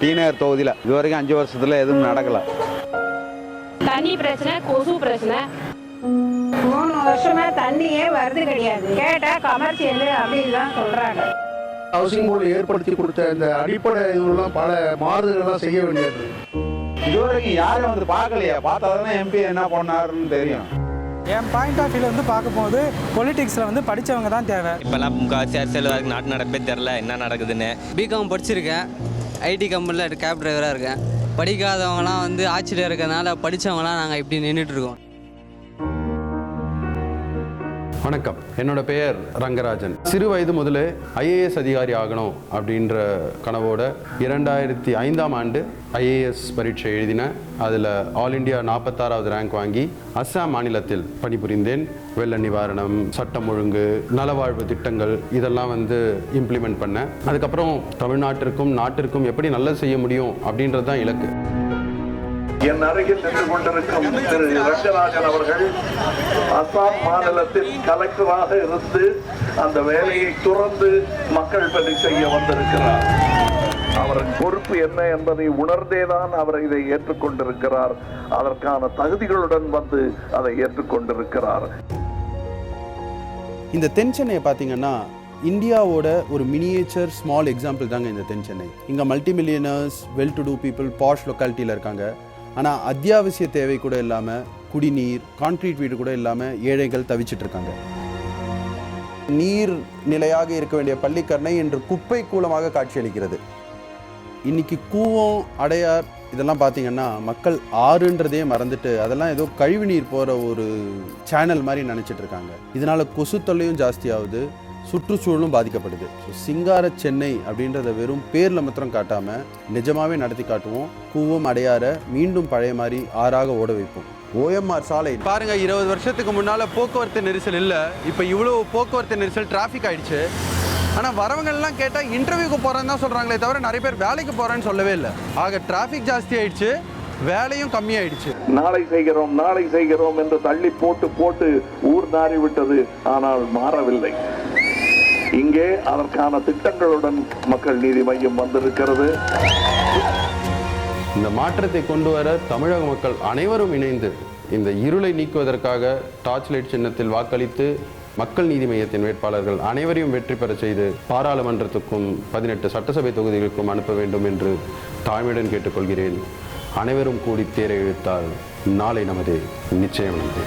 டீநகர் தொகுதியில் இது வரைக்கும் அஞ்சு வருஷத்தில் எதுவும் நடக்கலை. தண்ணி பிரச்சனை கொசு பிரச்சனை. மூணு வருஷமா தண்ணியே வருது கிடையாது. கேட்டா கமர்ஷியல் அப்படின்னு தான் சொல்றாங்க. ஹவுசிங் போர்டு ஏற்படுத்தி கொடுத்த இந்த அடிப்படை இதுலாம் பல மாறுதல்கள்லாம் செய்ய வேண்டியது. இது வரைக்கும் யாரும் வந்து பார்க்கலையா. பார்த்தா தானே எம்பி என்ன பண்ணாருன்னு தெரியும். என் பாயிண்ட் ஆஃப் வியூவில் வந்து பார்க்கும்போது பொலிட்டிக்ஸில் வந்து படித்தவங்க தான் தேவை. இப்போல்லாம் முக்கால்வாசி அரசியல் நாட்டு நடப்பே தெரில என்ன நடக்குதுன்னு. பிகாம் படிச்சிருக்கேன். ஐடி கம்பெனியில் கேப் டிரைவராக இருக்கேன். படிக்காதவங்களாம் வந்து ஆட்சியில் இருக்கிறதுனால படித்தவங்களாம் நாங்கள் இப்படி நின்றுட்டு இருக்கோம். வணக்கம். என்னோட பெயர் ரங்கராஜன். சிறு வயது முதலே ஐஏஎஸ் அதிகாரி ஆகணும் அப்படின்ற கனவோட இரண்டாயிரத்தி ஐந்தாம் ஆண்டு ஐஏஎஸ் பரீட்சை எழுதினேன் அதில் ஆல் இந்தியா நாற்பத்தாறாவது ரேங்க் வாங்கி அஸ்ஸாம் மாநிலத்தில் பணிபுரிந்தேன். வெள்ள நிவாரணம் சட்டம் ஒழுங்கு நலவாழ்வு திட்டங்கள் இதெல்லாம் வந்து இம்ப்ளிமெண்ட் பண்ணேன். அதுக்கப்புறம் தமிழ்நாட்டிற்கும் நாட்டிற்கும் எப்படி நல்லது செய்ய முடியும் அப்படின்றது தான் இலக்கு. என் அருகில் நின்று கொண்டிருக்கும் திரு ரங்கராஜன் அவர்கள் அசாம் மாநிலத்தில் கலெக்டராக இருந்து அந்த வேலையை துறந்து மக்கள் பணி செய்ய வந்திருக்கிறார். அவரின் பொறுப்பு என்ன என்பதை உணர்ந்தேதான் அவர் இதை ஏற்றுக்கொண்டிருக்கிறார். அதற்கான தகுதிகளுடன் வந்து அதை ஏற்றுக்கொண்டிருக்கிறார். இந்த தென் சென்னையை பார்த்தீங்கன்னா இந்தியாவோட ஒரு மினியேச்சர் ஸ்மால் எக்ஸாம்பிள் தாங்க இந்த தென் சென்னை. இங்கே multi millionaires well to do people posh லொக்காலிட்டியில் இருக்காங்க. ஆனால் அத்தியாவசிய தேவை கூட இல்லாமல் குடிநீர் கான்கிரீட் வீடு கூட இல்லாமல் ஏழைகள் தவிச்சிட்டு இருக்காங்க. நீர் நிலையாக இருக்க வேண்டிய பள்ளிக்கரணை இன்று குப்பை கூலமாக காட்சியளிக்கிறது. இன்னைக்கு கூவம் அடையார் இதெல்லாம் பார்த்தீங்கன்னா மக்கள் ஆறுன்றதே மறந்துட்டு அதெல்லாம் ஏதோ கழிவுநீர் போகிற ஒரு சேனல் மாதிரி நினச்சிட்டு இருக்காங்க. கொசு தொல்லையும் ஜாஸ்தியாகுது. சுற்றுச்சூழலும் பாதிக்கப்படுது. ஸோ சிங்கார சென்னை அப்படின்றத வெறும் பேரில் மாத்திரம் காட்டாமல் நிஜமாவே நடத்தி காட்டுவோம். கூவம் அடையார மீண்டும் பழைய மாதிரி ஆறாக ஓட வைப்போம். ஓஎம்ஆர் சாலை. பாருங்க இருபது வருஷத்துக்கு முன்னால போக்குவரத்து நெரிசல் இல்லை. இப்போ இவ்வளோ போக்குவரத்து நெரிசல் டிராஃபிக் ஆயிடுச்சு. ஆனால் வரவங்கெல்லாம் கேட்டால் இன்டர்வியூக்கு போகிறேன்னு தான் சொல்கிறாங்களே தவிர நிறைய பேர் வேலைக்கு போகிறேன்னு சொல்லவே இல்லை. ஆக டிராஃபிக் ஜாஸ்தி ஆயிடுச்சு. வேலையும் கம்மியாயிடுச்சு. நாளை செய்கிறோம் நாளை செய்கிறோம் என்று தள்ளி போட்டு போட்டு ஊர் நாறி விட்டது. ஆனால் மாறவில்லை. இங்கே அதற்கான திட்டங்களுடன் மக்கள் நீதி மையம் வந்திருக்கிறது. இந்த மாற்றத்தை கொண்டு வர தமிழக மக்கள் அனைவரும் இணைந்து இந்த இருளை நீக்குவதற்காக டார்ச் லைட் சின்னத்தில் வாக்களித்து மக்கள் நீதி மையத்தின் வேட்பாளர்கள் அனைவரையும் வெற்றி பெற செய்து பாராளுமன்றத்துக்கும் பதினெட்டு சட்டசபை தொகுதிகளுக்கும் அனுப்ப வேண்டும் என்று தாழ்மையுடன் கேட்டுக்கொள்கிறேன். அனைவரும் கூடி தேரை இழுத்தால் நாளை நமது நிச்சயம் நன்றி